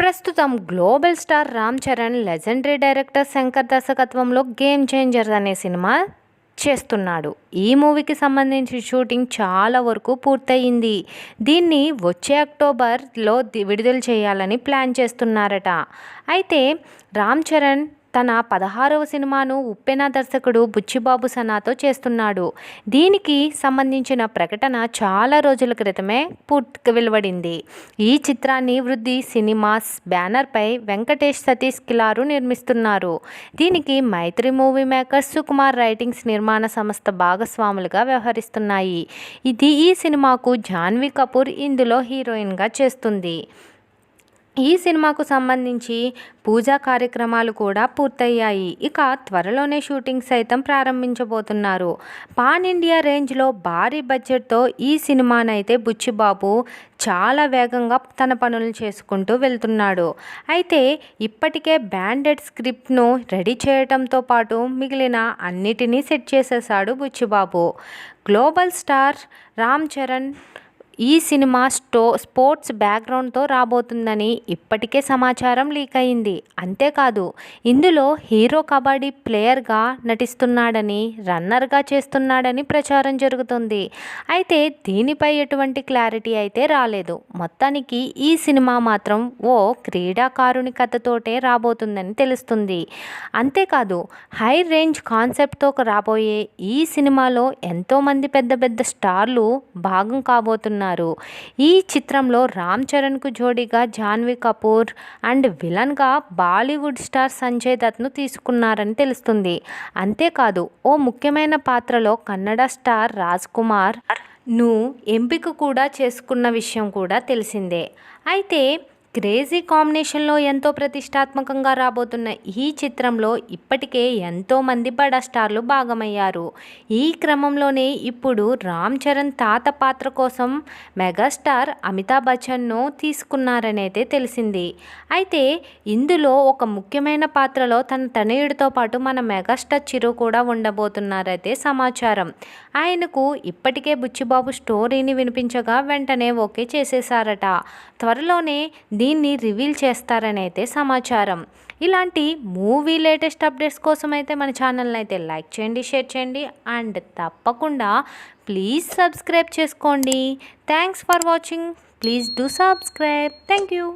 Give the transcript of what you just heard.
ప్రస్తుతం global star Ram Charan legendary director Shankar దర్శకత్వంలో game changers అనే సినిమా చేస్తున్నాడు. ఈ మూవీకి సంబంధించి షూటింగ్ చాలా వరకు పూర్తయింది. దీన్ని వచ్చే అక్టోబర్లో విడుదల చేయాలని ప్లాన్ చేస్తున్నారట. అయితే రామ్ చరణ్ తన పదహారవ సినిమాను ఉప్పెన దర్శకుడు బుచ్చిబాబు సనాతో చేస్తున్నాడు. దీనికి సంబంధించిన ప్రకటన చాలా రోజుల క్రితమే పూర్తిగా వెలువడింది. ఈ చిత్రాన్ని వృద్ధి సినిమాస్ బ్యానర్పై వెంకటేష్ సతీష్ కిలారు నిర్మిస్తున్నారు. దీనికి Mythri movie makers Sukumar writings నిర్మాణ సంస్థ భాగస్వాములుగా వ్యవహరిస్తున్నాయి. ఇది ఈ సినిమాకు జాన్వీ కపూర్ ఇందులో హీరోయిన్గా చేస్తుంది. ఈ సినిమాకు సంబంధించి పూజా కార్యక్రమాలు కూడా పూర్తయ్యాయి. ఇక త్వరలోనే షూటింగ్ సైతం ప్రారంభించబోతున్నారు. పాన్ ఇండియా రేంజ్లో భారీ బడ్జెట్తో ఈ సినిమానైతే బుచ్చిబాబు చాలా వేగంగా తన పనులు చేసుకుంటూ వెళ్తున్నాడు. అయితే ఇప్పటికే బ్యాండెడ్ స్క్రిప్ట్ను రెడీ చేయడంతో పాటు మిగిలిన అన్నిటినీ సెట్ చేసేశాడు బుచ్చిబాబు. గ్లోబల్ స్టార్ రామ్ చరణ్ ఈ సినిమా స్టో స్పోర్ట్స్ బ్యాక్గ్రౌండ్తో రాబోతుందని ఇప్పటికే సమాచారం లీక్ అయింది. అంతేకాదు ఇందులో హీరో కబడ్డీ ప్లేయర్గా నటిస్తున్నాడని రన్నర్గా చేస్తున్నాడని ప్రచారం జరుగుతుంది. అయితే దీనిపై ఎటువంటి క్లారిటీ అయితే రాలేదు. మొత్తానికి ఈ సినిమా మాత్రం ఓ క్రీడాకారుని కథతోటే రాబోతుందని తెలుస్తుంది. అంతేకాదు హై రేంజ్ కాన్సెప్ట్తో రాబోయే ఈ సినిమాలో ఎంతోమంది పెద్ద పెద్ద స్టార్లు భాగం కాబోతున్నారు. ఈ చిత్రంలో రామ్ చరణ్కు జోడీగా జాన్వీ కపూర్ అండ్ విలన్గా బాలీవుడ్ స్టార్ సంజయ్ దత్ను తీసుకున్నారని తెలుస్తుంది. అంతేకాదు ఓ ముఖ్యమైన పాత్రలో కన్నడ స్టార్ రాజ్ కుమార్ను ఎంపిక కూడా చేసుకున్న విషయం కూడా తెలిసిందే. అయితే క్రేజీ కాంబినేషన్లో ఎంతో ప్రతిష్టాత్మకంగా రాబోతున్న ఈ చిత్రంలో ఇప్పటికే ఎంతోమంది బడా స్టార్లు భాగమయ్యారు. ఈ క్రమంలోనే ఇప్పుడు రామ్ చరణ్ తాత పాత్ర కోసం మెగాస్టార్ అమితాబ్ బచ్చన్ను తీసుకున్నారనైతే తెలిసింది. అయితే ఇందులో ఒక ముఖ్యమైన పాత్రలో తన తనయుడితో పాటు మన మెగాస్టార్ చిరు కూడా ఉండబోతున్నారైతే సమాచారం. ఆయనకు ఇప్పటికే బుచ్చిబాబు స్టోరీని వినిపించగా వెంటనే ఓకే చేసేశారట. త్వరలోనే దీన్ని రివీల్ చేస్తారని అయితే సమాచారం. ఇలాంటి మూవీ లేటెస్ట్ అప్డేట్స్ కోసం అయితే మన ఛానల్ని అయితే లైక్ చేయండి షేర్ చేయండి అండ్ తప్పకుండా ప్లీజ్ సబ్స్క్రైబ్ చేసుకోండి. Thanks for watching. Please do subscribe. Thank you.